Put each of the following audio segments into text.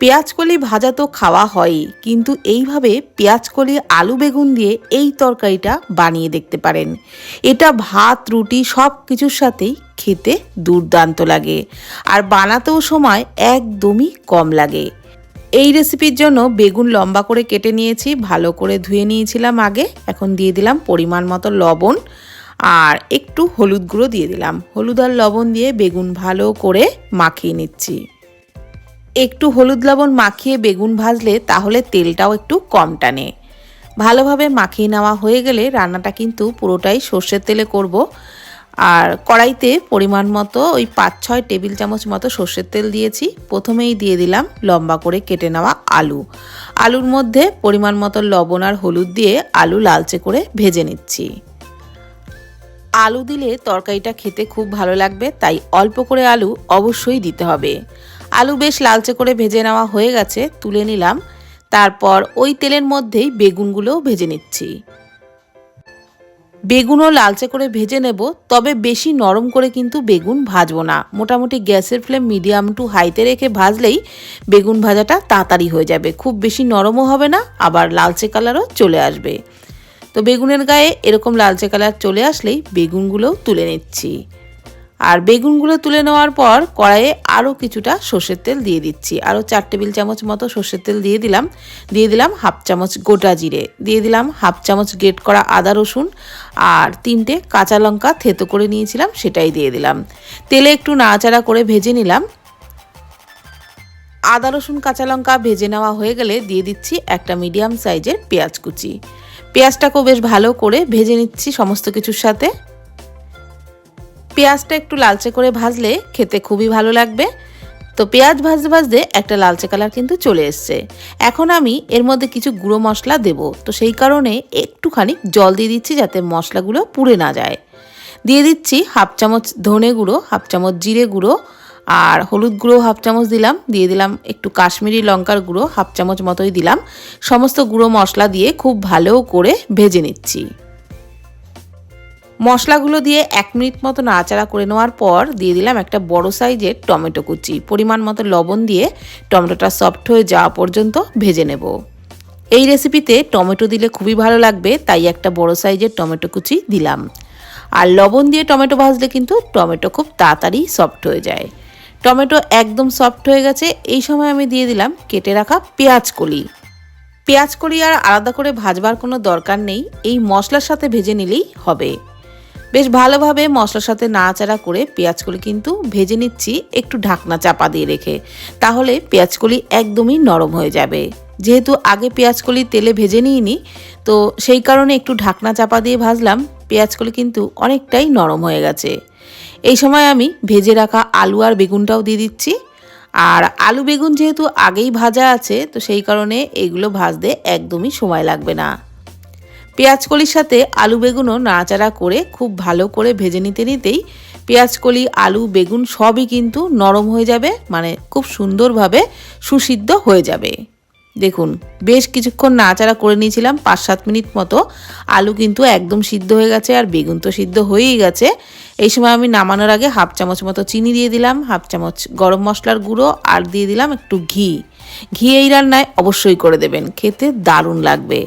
পেঁয়াজকলি ভাজা তো খাওয়া হয়ই, কিন্তু এইভাবে পেঁয়াজকলি আলু বেগুন দিয়ে এই তরকারিটা বানিয়ে দেখতে পারেন। এটা ভাত, রুটি সব কিছুর সাথেই খেতে দুর্দান্ত লাগে, আর বানাতেও সময় একদমই কম লাগে। এই রেসিপির জন্য বেগুন লম্বা করে কেটে নিয়েছি, ভালো করে ধুয়ে নিয়েছিলাম আগে, এখন দিয়ে দিলাম পরিমাণ মতো লবণ, আর একটু হলুদ গুঁড়ো দিয়ে দিলাম। হলুদ আর লবণ দিয়ে বেগুন ভালো করে মাখিয়ে নিচ্ছি। একটু হলুদ লবণ মাখিয়ে বেগুন ভাজলে তাহলে তেলটাও একটু কম টানে। ভালোভাবে মাখিয়ে নেওয়া হয়ে গেলে রান্নাটা কিন্তু পুরোটাই সর্ষের তেলে করব। আর কড়াইতে পরিমাণ মতো ওই পাঁচ ছয় টেবিল চামচ মতো সর্ষের তেল দিয়েছি। প্রথমেই দিয়ে দিলাম লম্বা করে কেটে নেওয়া আলু। আলুর মধ্যে পরিমাণ মতো লবণ আর হলুদ দিয়ে আলু লালচে করে ভেজে নিচ্ছি। আলু দিলে তরকারিটা খেতে খুব ভালো লাগবে, তাই অল্প করে আলু অবশ্যই দিতে হবে। আলু বেশ লালচে করে ভেজে নেওয়া হয়ে গেছে, তুলে নিলাম। তারপর ওই তেলের মধ্যেই বেগুনগুলোও ভেজে নিচ্ছি। বেগুনও লালচে করে ভেজে নেব, তবে বেশি নরম করে কিন্তু বেগুন ভাজবো না। মোটামুটি গ্যাসের ফ্লেম মিডিয়াম টু হাইতে রেখে ভাজলেই বেগুন ভাজাটা তাড়াতাড়ি হয়ে যাবে। খুব বেশি নরমও হবে না, আবার লালচে কালারও চলে আসবে। তো বেগুনের গায়ে এরকম লালচে কালার চলে আসলেই বেগুনগুলোও তুলে নিচ্ছি। আর বেগুনগুলো তুলে নেওয়ার পর কড়াইয়ে আরও কিছুটা সর্ষের তেল দিয়ে দিচ্ছি। আরও চার টেবিল চামচ মতো সর্ষের তেল দিয়ে দিলাম। দিয়ে দিলাম হাফ চামচ গোটা জিরে। দিয়ে দিলাম হাফ চামচ গ্রেট করা আদা রসুন। আর তিনটে কাঁচা লঙ্কা থেতো করে নিয়েছিলাম, সেটাই দিয়ে দিলাম। তেলে একটু নাড়াচাড়া করে ভেজে নিলাম। আদা রসুন কাঁচা লঙ্কা ভেজে নেওয়া হয়ে গেলে দিয়ে দিচ্ছি একটা মিডিয়াম সাইজের পেঁয়াজ কুচি। পেঁয়াজটাকেও বেশ ভালো করে ভেজে নিচ্ছি সমস্ত কিছুর সাথে। পেঁয়াজটা একটু লালচে করে ভাজলে খেতে খুবই ভালো লাগবে। তো পেঁয়াজ ভাজতে ভাজতে একটা লালচে কালার কিন্তু চলে এসছে। এখন আমি এর মধ্যে কিছু গুঁড়ো মশলা দেব। তো সেই কারণে একটুখানি জল দিয়ে দিচ্ছি যাতে মশলাগুলো পুড়ে না যায়। দিয়ে দিচ্ছি হাফ চামচ ধনে গুঁড়ো, হাফ চামচ জিরে গুঁড়ো আর হলুদ গুঁড়ো হাফ চামচ দিলাম। দিয়ে দিলাম একটু কাশ্মীরি লঙ্কার গুঁড়ো হাফ চামচ মতোই দিলাম। সমস্ত গুঁড়ো মশলা দিয়ে খুব ভালো করে ভেজে নিচ্ছি। মশলাগুলো দিয়ে এক মিনিট মতো নাড়াচাড়া করে নেওয়ার পর দিয়ে দিলাম একটা বড় সাইজের টমেটো কুচি। পরিমাণ মতো লবণ দিয়ে টমেটোটা সফট হয়ে যাওয়া পর্যন্ত ভেজে নেব। এই রেসিপিতে টমেটো দিলে খুবই ভালো লাগবে, তাই একটা বড় সাইজের টমেটো কুচি দিলাম। আর লবণ দিয়ে টমেটো ভাজলে কিন্তু টমেটো খুব তাড়াতাড়ি সফট হয়ে যায়। টমেটো একদম সফট হয়ে গেছে, এই সময় আমি দিয়ে দিলাম কেটে রাখা পেঁয়াজ কলি। পেঁয়াজ কলি আর আলাদা করে ভাজবার কোনো দরকার নেই, এই মশলার সাথে ভেজে নিলেই হবে। বেশ ভালোভাবে মশলার সাথে নাড়াচাড়া করে পেঁয়াজকলি কিন্তু ভেজে নিচ্ছি, একটু ঢাকনা চাপা দিয়ে রেখে। তাহলে পেঁয়াজকলি একদমই নরম হয়ে যাবে। যেহেতু আগে পেঁয়াজকলি তেলে ভেজে নিইনি, তো সেই কারণে একটু ঢাকনা চাপা দিয়ে ভাজলাম পেঁয়াজকলি কিন্তু অনেকটাই নরম হয়ে গেছে। এই সময় আমি ভেজে রাখা আলু আর বেগুনটাও দিয়ে দিচ্ছি। আর আলু বেগুন যেহেতু আগেই ভাজা আছে, তো সেই কারণে এগুলো ভাজতে একদমই সময় লাগবে না। পেঁয়াজকলির সাথে আলু বেগুনও নাড়াচাড়া করে খুব ভালো করে ভেজে নিতে নিতেই পেঁয়াজকলি, আলু, বেগুন সবই কিন্তু নরম হয়ে যাবে মানে খুব সুন্দরভাবে সুসিদ্ধ হয়ে যাবে। দেখুন, বেশ কিছুক্ষণ নাড়াচাড়া করে নিয়েছিলাম পাঁচ সাত মিনিট মতো। আলু কিন্তু একদম সিদ্ধ হয়ে গেছে আর বেগুন তো সিদ্ধ হয়েই গেছে। এই সময় আমি নামানোর আগে হাফ চামচ মতো চিনি দিয়ে দিলাম, হাফ চামচ গরম মশলার গুঁড়ো আর দিয়ে দিলাম একটু ঘি। ঘি এই রান্নায় অবশ্যই করে দেবেন, খেতে দারুণ লাগবে।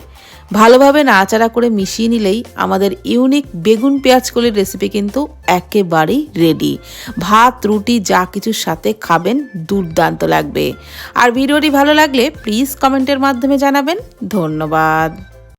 ভালোভাবে নাড়াচাড়া করে মিশিয়ে নিলেই আমাদের ইউনিক বেগুন পেঁয়াজ কলির রেসিপি কিন্তু একেবারেই রেডি ভাত, রুটি, যা কিছুর সাথে খাবেন, দুর্দান্ত লাগবে। আর ভিডিওটি ভালো লাগলে প্লিজ কমেন্টের মাধ্যমে জানাবেন। ধন্যবাদ।